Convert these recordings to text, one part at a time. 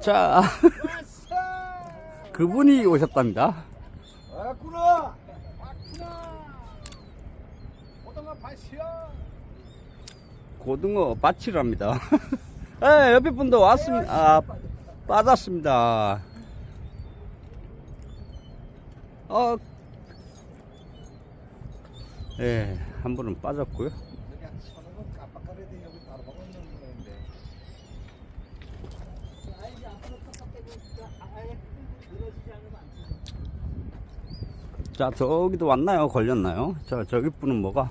자. 그분이 오셨답니다. 왔구나. 왔구나. 고등어 밭이야. 고등어 밭이랍니다. 예, 옆에 분도 왔습니다. 아, 빠졌습니다. 어, 예, 한 분은 빠졌고요. 여기 한 서너 번 깜빡거려도 여기 바로 보고 있는 거인데. 자, 저기도 왔나요? 걸렸나요? 자, 저기 분은 뭐가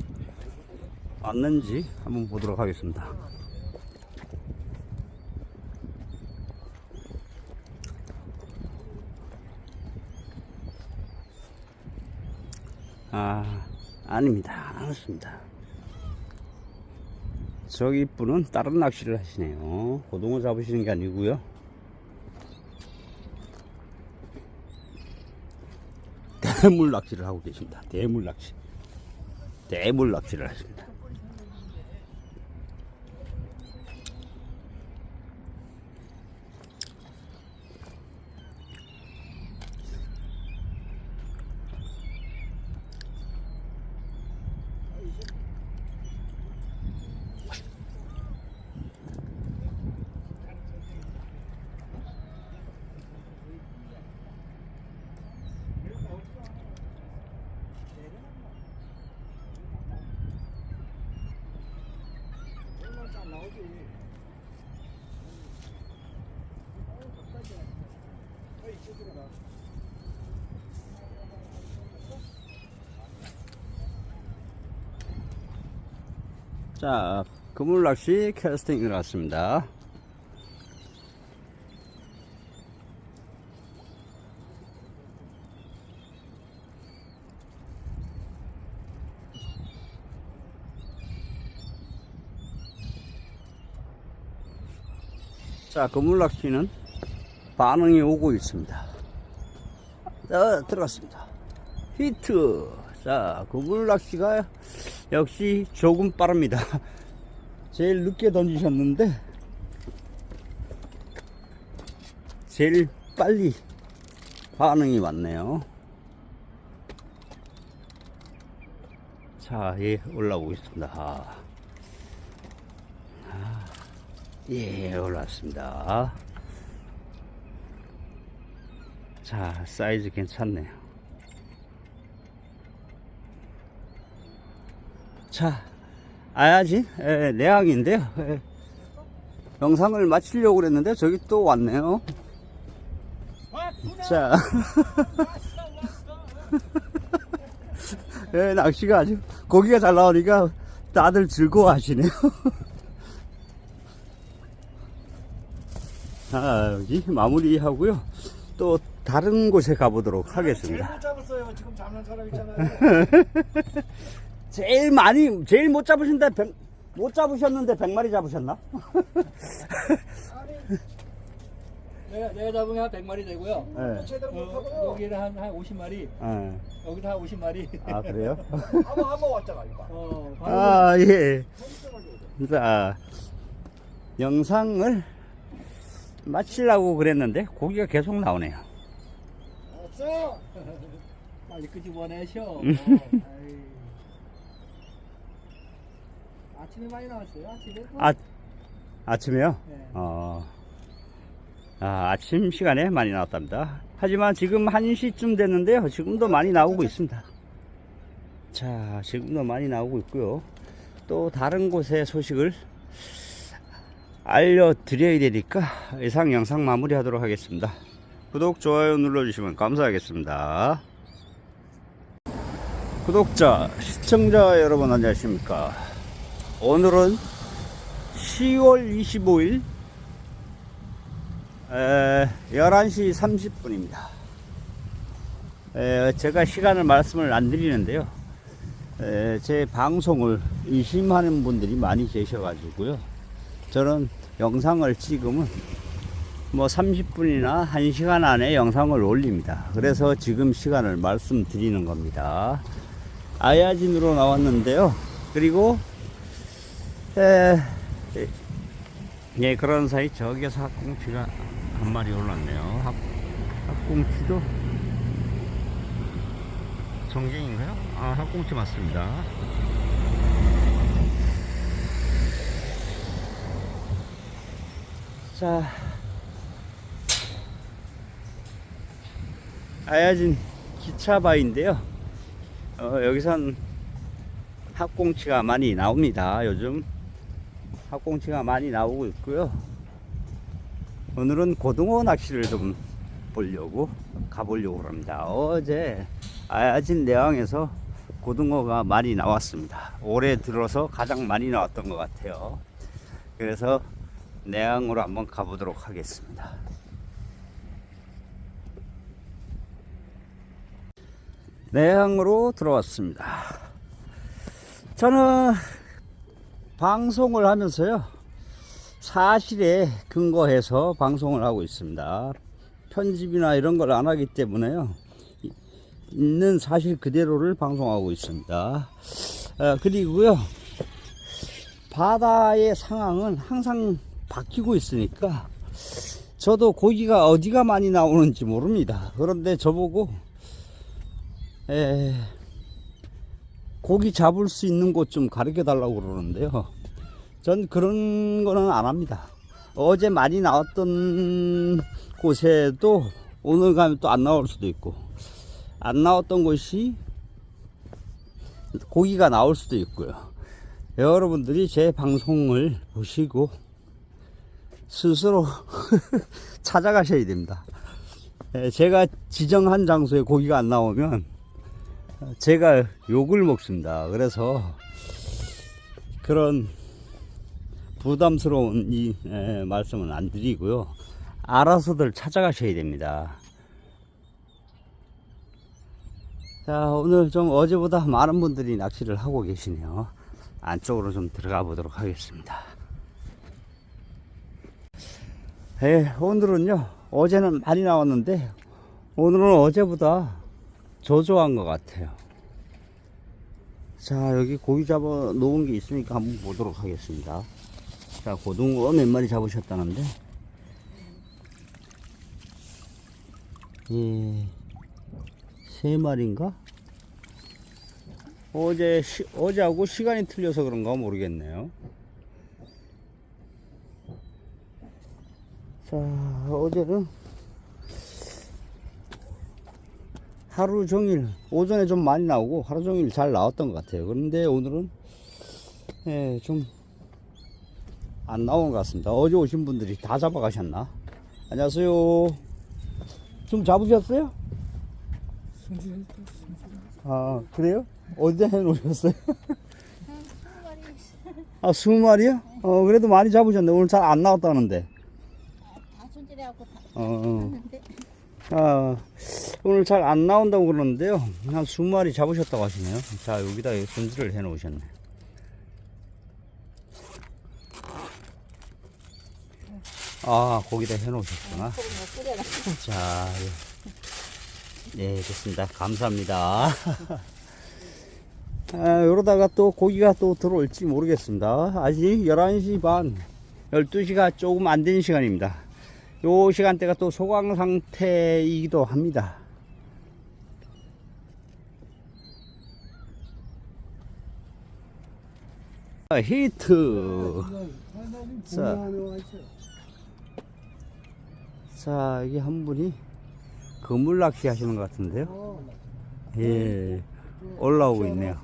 왔는지 한번 보도록 하겠습니다. 아, 아닙니다. 안 왔습니다. 저기 분은 다른 낚시를 하시네요. 고등어 잡으시는 게 아니고요. 대물 낚시를 하고 계십니다. 대물 낚시. 대물 낚시를 하십니다. 자, 그물 낚시 캐스팅을 왔습니다. 자, 그물 낚시는 반응이 오고 있습니다. 자, 들어갔습니다. 히트. 자, 그물 낚시가 역시 조금 빠릅니다. 제일 늦게 던지셨는데, 제일 빨리 반응이 왔네요. 자, 예. 아, 아, 예, 올라왔습니다. 자, 사이즈 괜찮네요. 자, 아야지, 예, 내항인데요. 예. 영상을 마치려고 그랬는데, 저기 또 왔네요. 자, 예, 낚시가 아주, 고기가 잘 나오니까 다들 즐거워 하시네요. 자, 여기 마무리하고요. 또 다른 곳에 가보도록 하겠습니다. 못 잡았어요. 지금 잡는 사람 있잖아요. 제일 많이, 제일 못 잡으신데, 백- 못 잡으셨는데 100마리 잡으셨나? 내가, 내가 잡으면 한 100마리 되고요. 네. 제대로 못 어, 하고요. 여기는 한, 한 50마리, 예. 여기도 한 50마리. 아, 그래요? 한번 한 번 왔잖아 이거. 어, 바로 아, 예. 자, 영상을 마치려고 그랬는데, 고기가 계속 나오네요. 왔어. 빨리 끄집어내셔. 음. 어, 아이. 아침에 많이 나왔어요. 아침에. 아, 아침에요? 네. 어, 아, 아침 시간에 많이 나왔답니다. 하지만 지금 1시쯤 됐는데요. 지금도 많이 나오고 있습니다. 자, 지금도 많이 나오고 있고요. 또 다른 곳의 소식을 알려드려야 되니까 이상 영상 마무리 하도록 하겠습니다. 구독, 좋아요 눌러주시면 감사하겠습니다. 구독자, 시청자 여러분 안녕하십니까. 오늘은 10월 25일 에, 11시 30분입니다. 제가 시간을 말씀을 안 드리는데요. 에, 제 방송을 의심하는 분들이 많이 계셔가지고요. 저는 영상을 찍으면 뭐 30분이나 1시간 안에 영상을 올립니다. 그래서 지금 시간을 말씀드리는 겁니다. 아야진으로 나왔는데요. 그리고 에, 예, 그런 사이 저기에서 학꽁치가 한 마리 올랐네요. 학, 학꽁치도 정갱인가요? 아, 학꽁치 맞습니다. 자, 아야진 기차바인데요. 어, 여기선 학꽁치가 많이 나옵니다. 요즘 학꽁치가 많이 나오고 있고요. 오늘은 고등어 낚시를 좀 보려고 가보려고 합니다. 어제 아야진 내항에서 고등어가 많이 나왔습니다. 올해 들어서 가장 많이 나왔던 것 같아요. 그래서 내항으로 한번 가보도록 하겠습니다. 내항으로 들어왔습니다. 저는 방송을 하면서요. 사실에 근거해서 방송을 하고 있습니다. 편집이나 이런 걸 안 하기 때문에요. 이- 있는 사실 그대로를 방송하고 있습니다. 아, 그리고요. 바다의 상황은 항상 바뀌고 있으니까 저도 고기가 어디가 많이 나오는지 모릅니다. 그런데 저보고 에, 고기 잡을 수 있는 곳 좀 가르쳐 달라고 그러는데요. 전 그런 거는 안 합니다. 어제 많이 나왔던 곳에도 오늘 가면 또 안 나올 수도 있고, 안 나왔던 곳이 고기가 나올 수도 있고요. 여러분들이 제 방송을 보시고 스스로 찾아가셔야 됩니다. 에, 제가 지정한 장소에 고기가 안 나오면 제가 욕을 먹습니다. 그래서 그런 부담스러운 이 에, 말씀은 안 드리고요. 알아서들 찾아가셔야 됩니다. 자, 오늘 좀 어제보다 많은 분들이 낚시를 하고 계시네요. 안쪽으로 좀 들어가 보도록 하겠습니다. 예, 오늘은요, 어제는 많이 나왔는데, 오늘은 어제보다 저조한 것 같아요. 자, 여기 고기 잡아 놓은 게 있으니까 한번 보도록 하겠습니다. 자, 고등어 몇 마리 잡으셨다는데, 예, 세 마리인가? 어제, 시, 어제하고 시간이 틀려서 그런가 모르겠네요. 자, 어제는 하루 종일 오전에 좀 많이 나오고 하루 종일 잘 나왔던 것 같아요. 그런데 오늘은 예, 좀 안 나오는 것 같습니다. 어제 오신 분들이 다 잡아가셨나? 안녕하세요. 좀 잡으셨어요? 아 그래요? 어디다 해놓으셨어요? 아 스무 마리요? 어 그래도 많이 잡으셨네. 오늘 잘 안 나왔다는데. 다 손질해갖고 다 어, 어. 아, 오늘 잘 안 나온다고 그러는데요. 한 20마리 잡으셨다고 하시네요. 자, 여기다 손질을 해 놓으셨네. 아, 거기다 해 놓으셨구나. 자, 예. 네, 됐습니다. 감사합니다. 아, 이러다가 또 고기가 또 들어올지 모르겠습니다. 아직 11시 반, 12시가 조금 안 된 시간입니다. 요 시간대가 또 소강 상태이기도 합니다. 아, 히트. 자. 자, 여기 한 분이 그물 낚시 하시는 것 같은데요. 예, 올라오고 있네요.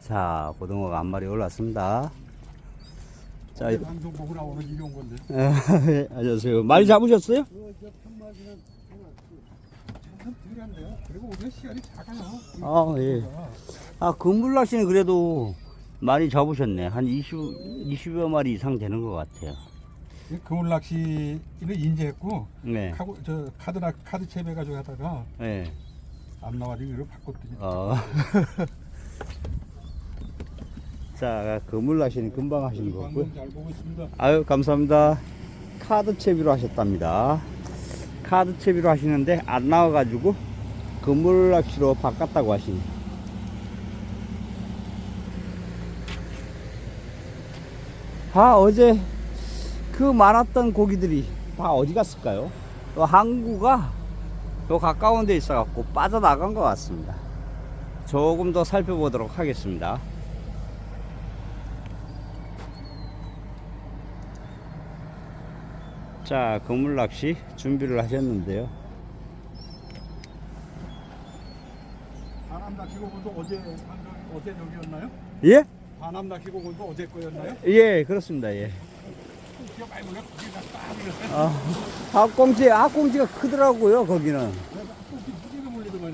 자, 고등어가 한 마리 올랐습니다. 자, 방송 보고 나오는 이런 건데. 예, 안녕하세요. 많이 잡으셨어요? 그리고 오늘 시간이 작아요. 아, 예. 아, 그물 낚시는 그래도 많이 잡으셨네. 한 20, 20여 마리 이상 되는 것 같아요. 그물 낚시는 인제했고 네. 카고, 저 카드 낚 카드 채배 가지고 하다가 예. 안 나와서 이거 바꿨더니 어. 자, 그물 낚시는 금방 하시는 거고요. 아유 감사합니다 카드 채비로 하셨답니다 카드 채비로 하시는데 안 나와가지고 그물 낚시로 바꿨다고 하시네 아 어제 그 많았던 고기들이 다 어디 갔을까요? 또 항구가 또 가까운 데 있어갖고 빠져나간 것 같습니다. 조금 더 살펴보도록 하겠습니다. 자, 그물 낚시 준비를 하셨는데요. 바람 낚시고 본도 어제 어제 여기였나요? 예? 바람 낚시고 본도 어제 거였나요? 예, 그렇습니다. 예. 아, 학꽁지, 학꽁지가 크더라고요, 거기는.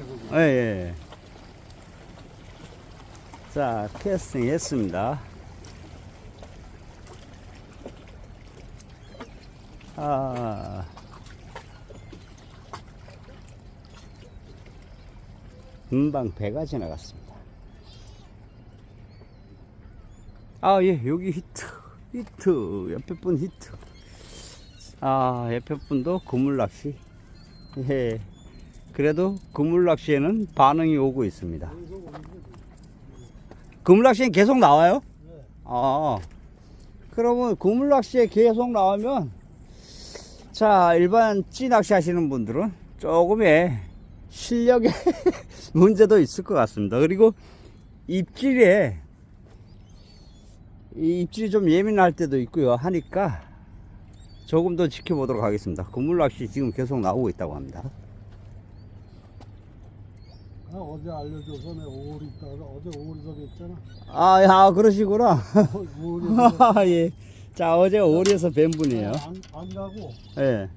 거기. 예, 예. 자, 캐스팅 했습니다. 아. 금방 배가 지나갔습니다. 아, 예, 여기 히트. 히트. 옆에 분 히트. 아, 옆에 분도 그물낚시. 예. 그래도 그물낚시에는 반응이 오고 있습니다. 그물낚시는 계속 나와요? 아, 그러면 그물낚시에 계속 나오면 자 일반 찌낚시 하시는 분들은 조금의 실력에 문제도 있을 것 같습니다. 그리고 입질에 이 입질이 좀 예민할 때도 있고요. 하니까 조금 더 지켜보도록 하겠습니다. 그물낚시 지금 계속 나오고 있다고 합니다. 아, 어제 알려줘서 내가 오리 있다가 어제 오리석에 있잖아. 아, 야, 그러시구나. 오리 아, 예. 자, 어제 오리에서 뵌 분이에요. 안, 안 가고 예.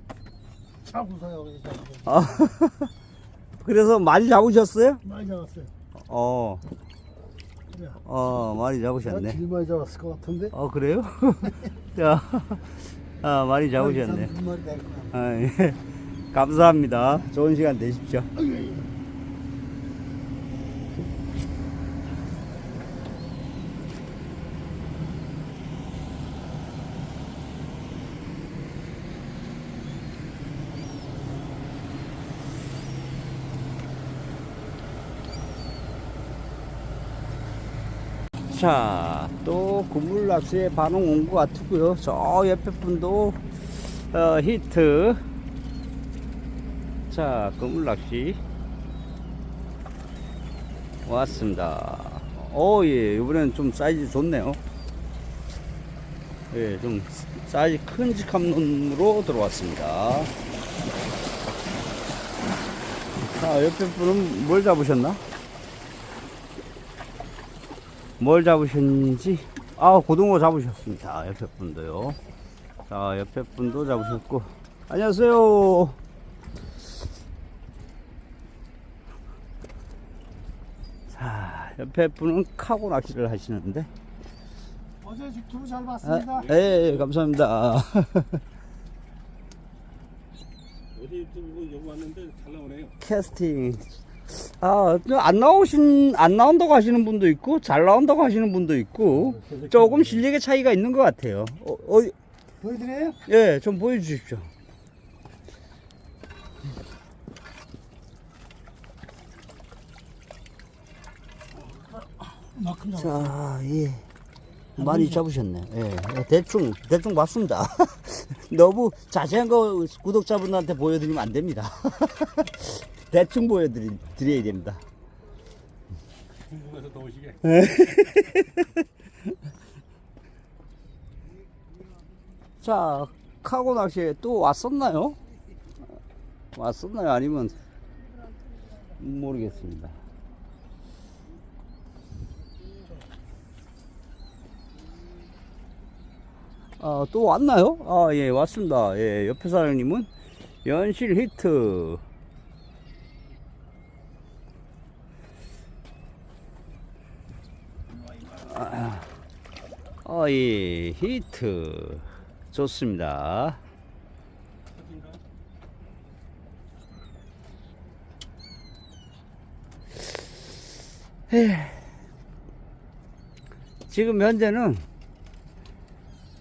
차고서요 그래서 아, 그래서 많이 잡으셨어요? 많이 잡았어요. 어, 그래. 어, 많이 내가 잡으셨네. 제일 많이 잡았을 것 같은데. 어, 그래요? 자, 아, 많이 잡으셨네. 한 마리 될 거야. 아, 예. 감사합니다. 좋은 시간 되십시오. 자, 또 그물 낚시에 반응 온 것 같고요. 저 옆에 분도 어, 히트. 자, 그물 낚시 왔습니다. 오, 예, 이번엔 좀 사이즈 좋네요. 예, 좀 사이즈 큰직한 놈으로 들어왔습니다. 자, 옆에 분은 뭘 잡으셨나? 뭘 잡으셨는지? 아 고등어 잡으셨습니다. 옆에 분도요. 자 옆에 분도 잡으셨고. 안녕하세요. 자 옆에 분은 카고 낚시를 하시는데. 어제 유튜브 잘 아, 봤습니다. 예, 예 감사합니다. 어제 유튜브 여기 왔는데 잘 나오네요. 캐스팅 아, 안 나오신, 안 나온다고 하시는 분도 있고, 잘 나온다고 하시는 분도 있고, 조금 실력의 차이가 있는 것 같아요. 어, 어, 보여드려요? 예, 좀 보여주십시오. 만큼. 자, 예. 많이 잡으셨네. 예. 대충, 대충 봤습니다. 너무 자세한 거 구독자분들한테 보여드리면 안 됩니다. 대충 보여드려야 됩니다. 궁금해서 더 오시게. 자, 카고 낚시에 또 왔었나요? 왔었나요? 아니면 모르겠습니다. 아, 또 왔나요? 아, 예, 왔습니다. 예, 옆에 사장님은 연실 히트. 아, 예, 히트. 좋습니다. 지금 현재는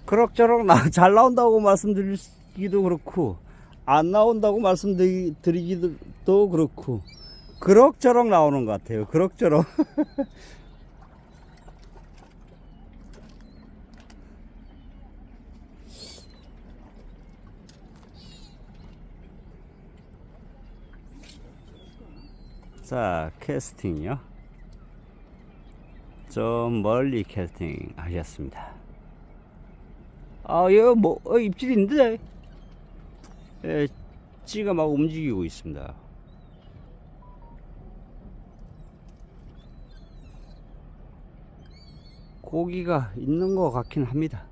그럭저럭 나, 잘 나온다고 말씀드리기도 그렇고 안 나온다고 말씀드리기도 그렇고 그럭저럭 나오는 것 같아요. 그럭저럭. 자, 캐스팅요. 좀 멀리 캐스팅 하셨습니다. 아, 이거 뭐, 어, 입질인데? 예, 찌가 막 움직이고 있습니다. 고기가 있는 것 같긴 합니다.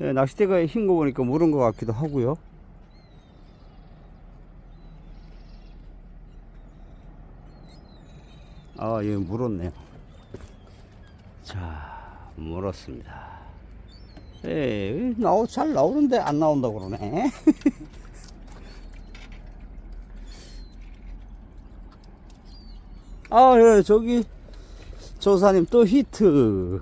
예, 낚싯대가 흰 거 보니까 물은 것 같기도 하고요. 아, 예, 물었네요. 자, 물었습니다. 예, 나오, 잘 나오는데 안 나온다 그러네. 아, 예, 저기, 조사님 또 히트.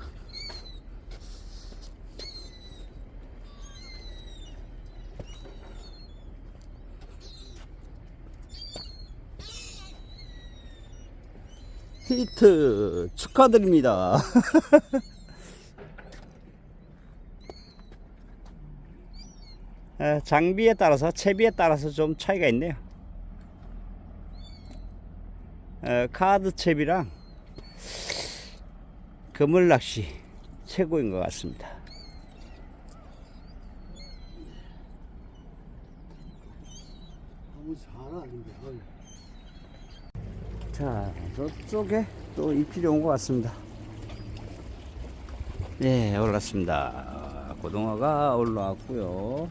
히트 축하드립니다. 에, 장비에 따라서 채비에 따라서 좀 차이가 있네요. 에, 카드 채비랑 그물 낚시 최고인 것 같습니다. 자, 저쪽에 또 입질이 온 것 같습니다. 네, 올랐습니다. 고등어가 올라왔고요.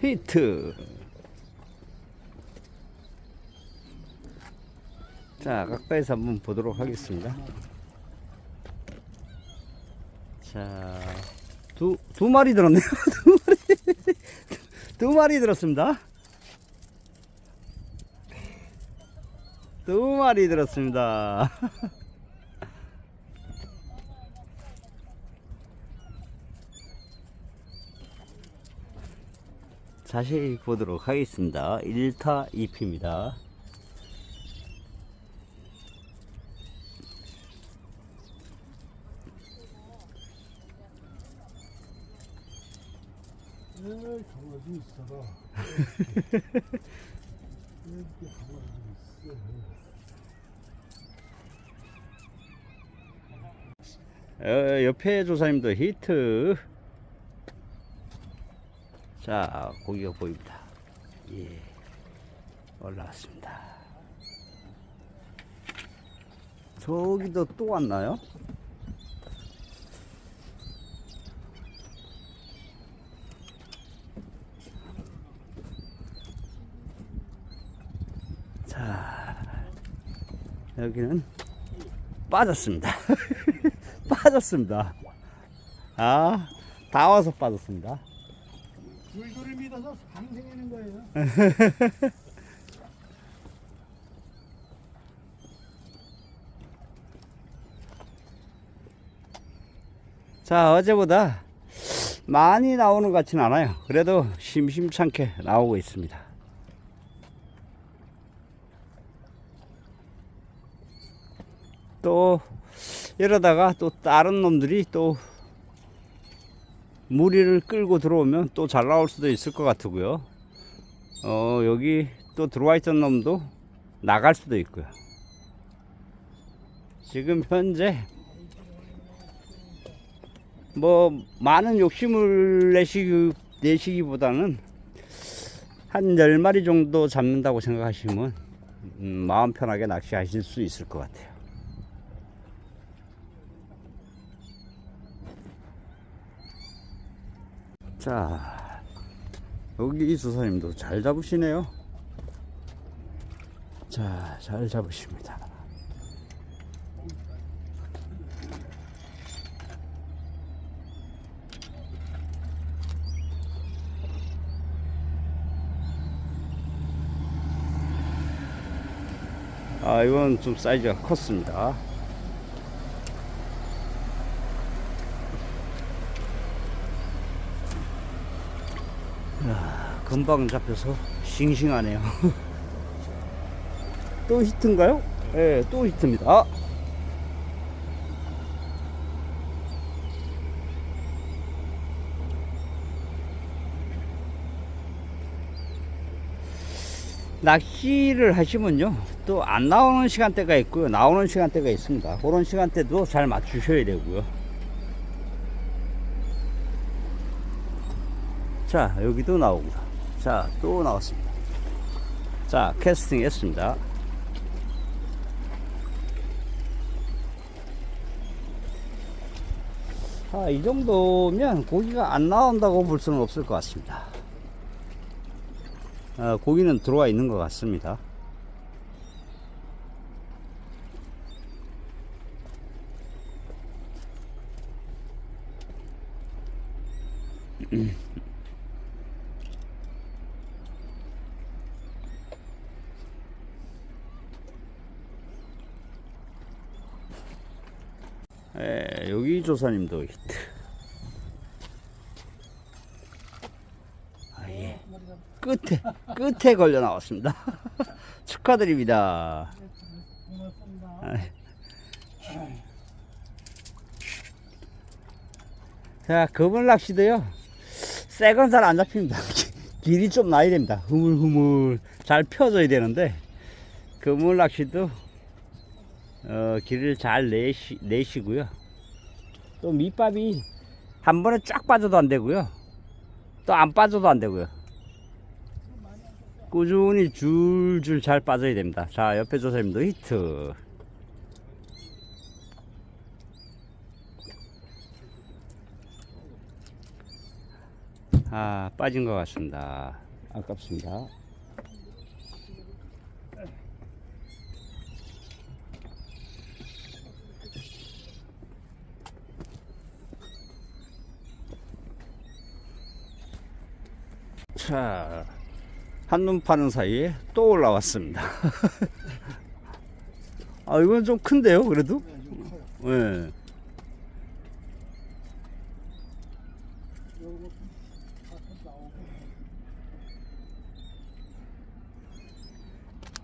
히트. 자, 가까이서 한번 보도록 하겠습니다. 자, 두, 두 마리 들었네요. 두 마리. 두 마리 들었습니다. 두 마리 들었습니다. 자세히 보도록 하겠습니다. 1타 2피입니다. 에이, 가만히 좀 있어라. 이렇게 가만히 좀 있어. 어, 옆에 조사님도 히트. 자, 고기가 보입니다. 예. 올라왔습니다. 저기도 또 왔나요? 자, 여기는 빠졌습니다. 빠졌습니다. 아, 다 와서 빠졌습니다. 줄줄이 믿어서 방생하는 거예요. 자, 어제보다 많이 나오는 것 같지는 않아요. 그래도 심심찮게 나오고 있습니다. 또 이러다가 또 다른 놈들이 또 무리를 끌고 들어오면 또 잘 나올 수도 있을 것 같고요. 어, 여기 또 들어와 있던 놈도 나갈 수도 있고요. 지금 현재 뭐 많은 욕심을 내시기, 내시기보다는 한 10마리 정도 잡는다고 생각하시면 음, 마음 편하게 낚시하실 수 있을 것 같아요. 자, 여기 조사님도 잘 잡으시네요. 자, 잘 잡으십니다. 아, 이건 좀 사이즈가 컸습니다. 야, 금방 잡혀서 싱싱하네요. 또 히트인가요? 예, 또 히트입니다. 아! 낚시를 하시면요 또 안 나오는 시간대가 있고요 나오는 시간대가 있습니다 그런 시간대도 잘 맞추셔야 되고요 자 여기도 나오고 자또 나왔습니다. 자 캐스팅 했습니다. 아, 이 정도면 고기가 안 나온다고 볼 수는 없을 것 같습니다. 어, 고기는 들어와 있는 것 같습니다. 에, 여기 조사님도 히트. 아, 예. 끝에 끝에 걸려 나왔습니다. 축하드립니다. 아, 자, 그물 낚시도요. 새건 잘 안 잡힙니다. 길이 좀 나야 됩니다. 흐물흐물 잘 펴져야 되는데 그물 낚시도 어, 길을 잘 내시, 내시고요. 또 밑밥이 한 번에 쫙 빠져도 안 되고요. 또 안 빠져도 안 되고요. 꾸준히 줄줄 잘 빠져야 됩니다. 자, 옆에 조사님도 히트. 아, 빠진 것 같습니다. 아깝습니다. 자, 한눈 파는 사이에 또 올라왔습니다. 아, 이건 좀 큰데요, 그래도? 예. 요거 가끔 나오고.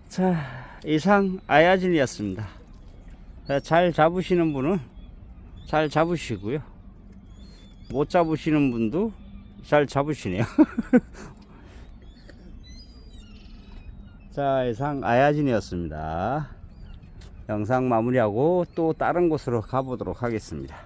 자, 이상 아야진이었습니다. 자, 잘 잡으시는 분은 잘 잡으시고요. 못 잡으시는 분도 잘 잡으시네요. 자, 이상 아야진이었습니다. 영상 마무리하고 또 다른 곳으로 가보도록 하겠습니다.